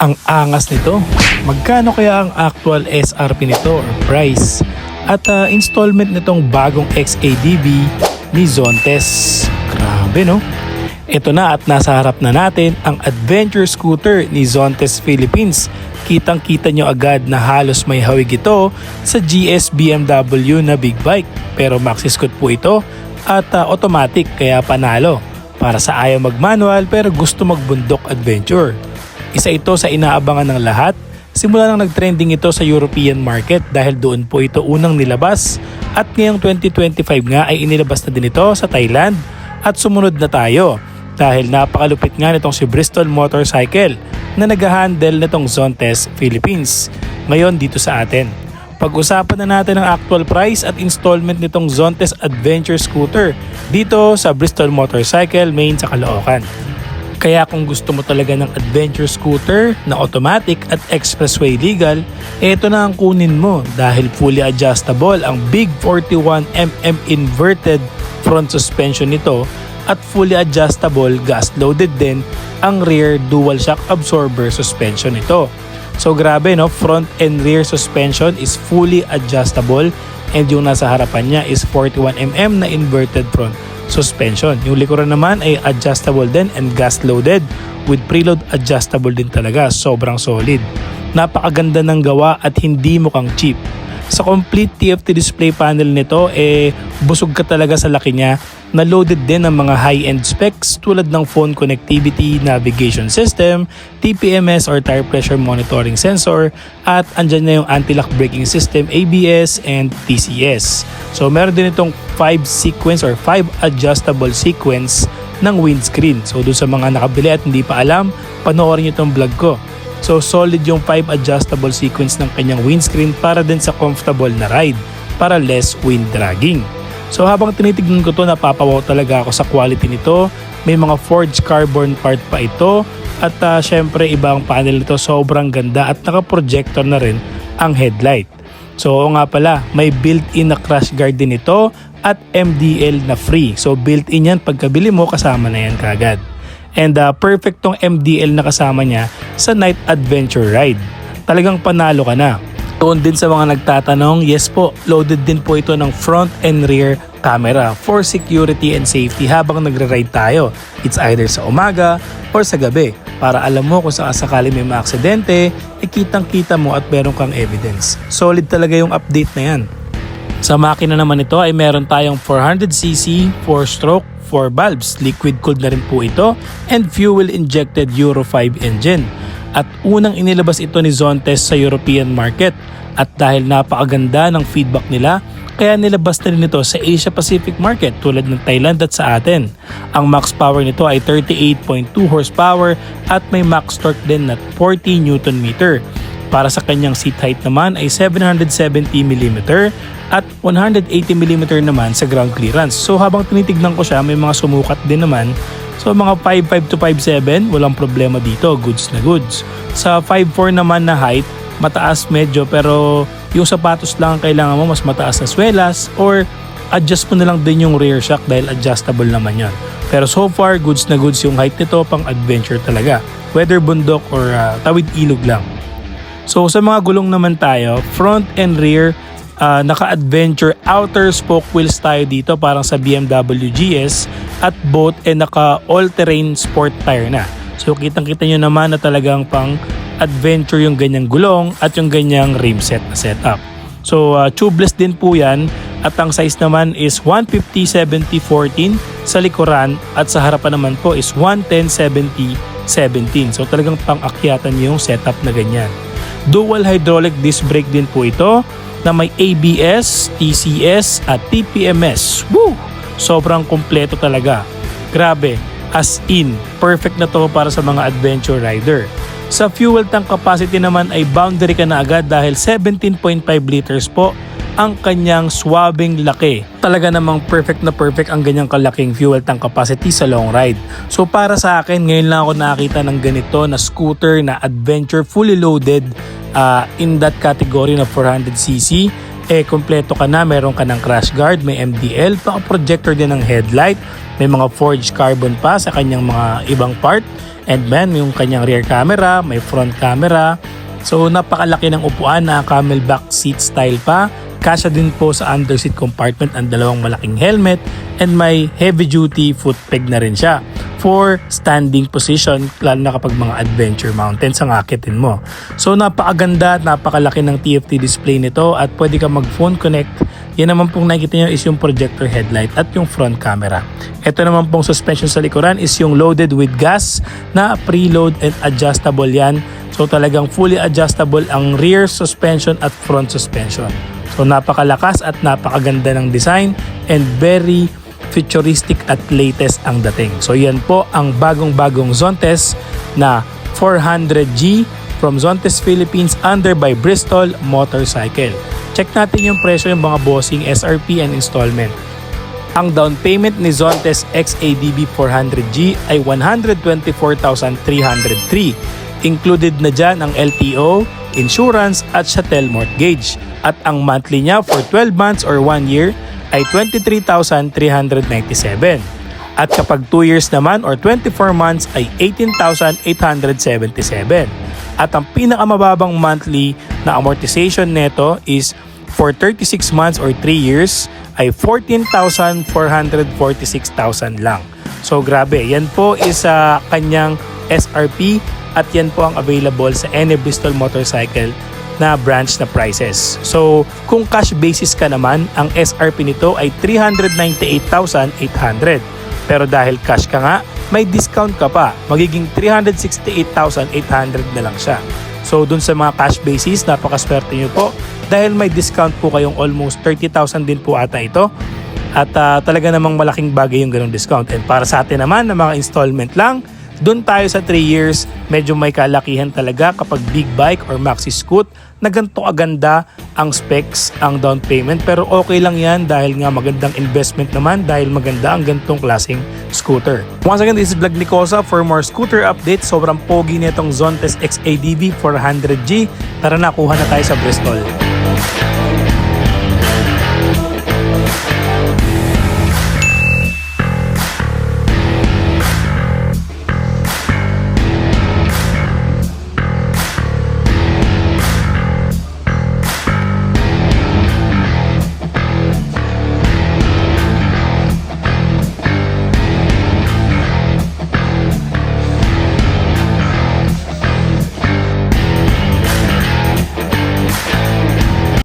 Ang angas nito. Magkano kaya ang actual SRP nito or price? At ah, installment nitong bagong XADV ni Zontes. Grabe no? Ito na at nasa harap na natin ang adventure scooter ni Zontes Philippines. Kitang kita nyo agad na halos may hawig ito sa GS BMW na big bike. Pero maxi scoot po ito at ah, automatic kaya panalo. Para sa ayaw mag-manual pero gusto magbundok adventure. Isa ito sa inaabangan ng lahat. Simula nang nag-trending ito sa European market dahil doon po ito unang nilabas at ngayong 2025 nga ay inilabas na din ito sa Thailand at sumunod na tayo dahil napakalupit nga nitong si Bristol Motorcycle na nag-handle nitong Zontes Philippines ngayon dito sa atin. Pag-usapan na natin ang actual price at installment nitong Zontes Adventure Scooter dito sa Bristol Motorcycle Main sa Caloocan. Kaya kung gusto mo talaga ng adventure scooter na automatic at expressway legal, ito na ang kunin mo dahil fully adjustable ang Big 41mm inverted front suspension nito at fully adjustable gas loaded din ang rear dual shock absorber suspension nito. So grabe no, front and rear suspension is fully adjustable and yung nasa harapan niya is 41mm na inverted front suspension. Yung likuran naman ay adjustable din and gas loaded with preload adjustable din talaga. Sobrang solid. Napakaganda ng gawa at hindi mukhang cheap. Sa complete TFT display panel nito, eh, busog ka talaga sa laki niya na loaded din ng mga high-end specs tulad ng phone connectivity, navigation system, TPMS or tire pressure monitoring sensor, at andyan na yung anti-lock braking system, ABS, and TCS. So meron din itong 5 sequence or 5 adjustable sequence ng windscreen. So doon sa mga nakabili at hindi pa alam, panoorin nyo itong vlog ko. So solid yung 5 adjustable sequence ng kanyang windscreen para din sa comfortable na ride para less wind dragging. So habang tinitignan ko to napapawaw talaga ako sa quality nito. May mga forged carbon part pa ito at uh, syempre ibang panel nito sobrang ganda at naka-projector na rin ang headlight. So oo nga pala, may built-in na crash guard din ito at MDL na free. So built-in yan pagkabili mo kasama na yan kagad. And uh, perfect MDL na kasama niya sa night adventure ride. Talagang panalo ka na. Doon din sa mga nagtatanong, yes po, loaded din po ito ng front and rear camera for security and safety habang nagre-ride tayo. It's either sa umaga or sa gabi para alam mo kung saan sakali may maaksidente, eh kitang kita mo at meron kang evidence. Solid talaga yung update na yan. Sa makina naman ito ay meron tayong 400cc, 4-stroke, 4 valves, liquid cooled na rin po ito, and fuel injected Euro 5 engine. At unang inilabas ito ni Zontes sa European market at dahil napakaganda ng feedback nila, kaya nilabas na rin ito sa Asia Pacific market tulad ng Thailand at sa atin. Ang max power nito ay 38.2 horsepower at may max torque din na 40 Newton meter. Para sa kanyang seat height naman ay 770mm at 180mm naman sa ground clearance. So habang tinitignan ko siya, may mga sumukat din naman. So mga 5'5 to 5'7, walang problema dito, goods na goods. Sa 5'4 naman na height, mataas medyo pero yung sapatos lang ang kailangan mo mas mataas na swelas or adjust mo na lang din yung rear shock dahil adjustable naman yon. Pero so far, goods na goods yung height nito pang adventure talaga. Whether bundok or uh, tawid ilog lang. So sa mga gulong naman tayo, front and rear, uh, naka-adventure outer spoke wheels tayo dito parang sa BMW GS at both eh naka all-terrain sport tire na. So kitang-kita nyo naman na talagang pang adventure yung ganyang gulong at yung ganyang rim set na setup. So uh, tubeless din po yan at ang size naman is 150 70 14 sa likuran at sa harapan naman po is 110 70 17. So talagang pang-akyatan yung setup na ganyan. Dual hydraulic disc brake din po ito na may ABS, TCS at TPMS. Woo! Sobrang kumpleto talaga. Grabe, as in, perfect na to para sa mga adventure rider. Sa fuel tank capacity naman ay boundary ka na agad dahil 17.5 liters po ang kanyang swabing laki. Talaga namang perfect na perfect ang ganyang kalaking fuel tank capacity sa long ride. So para sa akin, ngayon lang ako nakakita ng ganito na scooter na adventure fully loaded uh, in that category na 400cc eh kompleto ka na, meron ka ng crash guard, may MDL, paka-projector din ng headlight, may mga forged carbon pa sa kanyang mga ibang part, and man, yung kanyang rear camera, may front camera, so napakalaki ng upuan na camelback seat style pa, Kasya din po sa underseat compartment ang dalawang malaking helmet and may heavy duty foot peg na rin siya for standing position lalo na kapag mga adventure mountains ang akitin mo. So napakaganda at napakalaki ng TFT display nito at pwede ka mag phone connect. Yan naman pong nakikita nyo is yung projector headlight at yung front camera. Ito naman pong suspension sa likuran is yung loaded with gas na preload and adjustable yan. So talagang fully adjustable ang rear suspension at front suspension. So napakalakas at napakaganda ng design and very futuristic at latest ang dating. So yan po ang bagong-bagong Zontes na 400G from Zontes Philippines under by Bristol Motorcycle. Check natin yung presyo yung mga bossing SRP and installment. Ang down payment ni Zontes XADB 400G ay 124,303. Included na dyan ang LTO, insurance at chattel mortgage. At ang monthly niya for 12 months or 1 year ay 23,397. At kapag 2 years naman or 24 months ay 18,877. At ang pinakamababang monthly na amortization neto is for 36 months or 3 years ay 14,446,000 lang. So grabe, yan po is sa kanyang SRP at yan po ang available sa any Bristol motorcycle na branch na prices. So, kung cash basis ka naman, ang SRP nito ay 398,800. Pero dahil cash ka nga, may discount ka pa. Magiging 368,800 na lang siya. So, dun sa mga cash basis, napakaswerte nyo po. Dahil may discount po kayong almost 30,000 din po ata ito. At ah, talaga namang malaking bagay yung ganong discount. And para sa atin naman, na mga installment lang, doon tayo sa 3 years, medyo may kalakihan talaga kapag big bike or maxi scoot na ganito aganda ang specs, ang down payment. Pero okay lang yan dahil nga magandang investment naman dahil maganda ang ganitong klaseng scooter. Once again, this is Vlog Nicosa for more scooter updates. Sobrang pogi nitong Zontes XADV 400G. Tara na, kuha na tayo sa Bristol.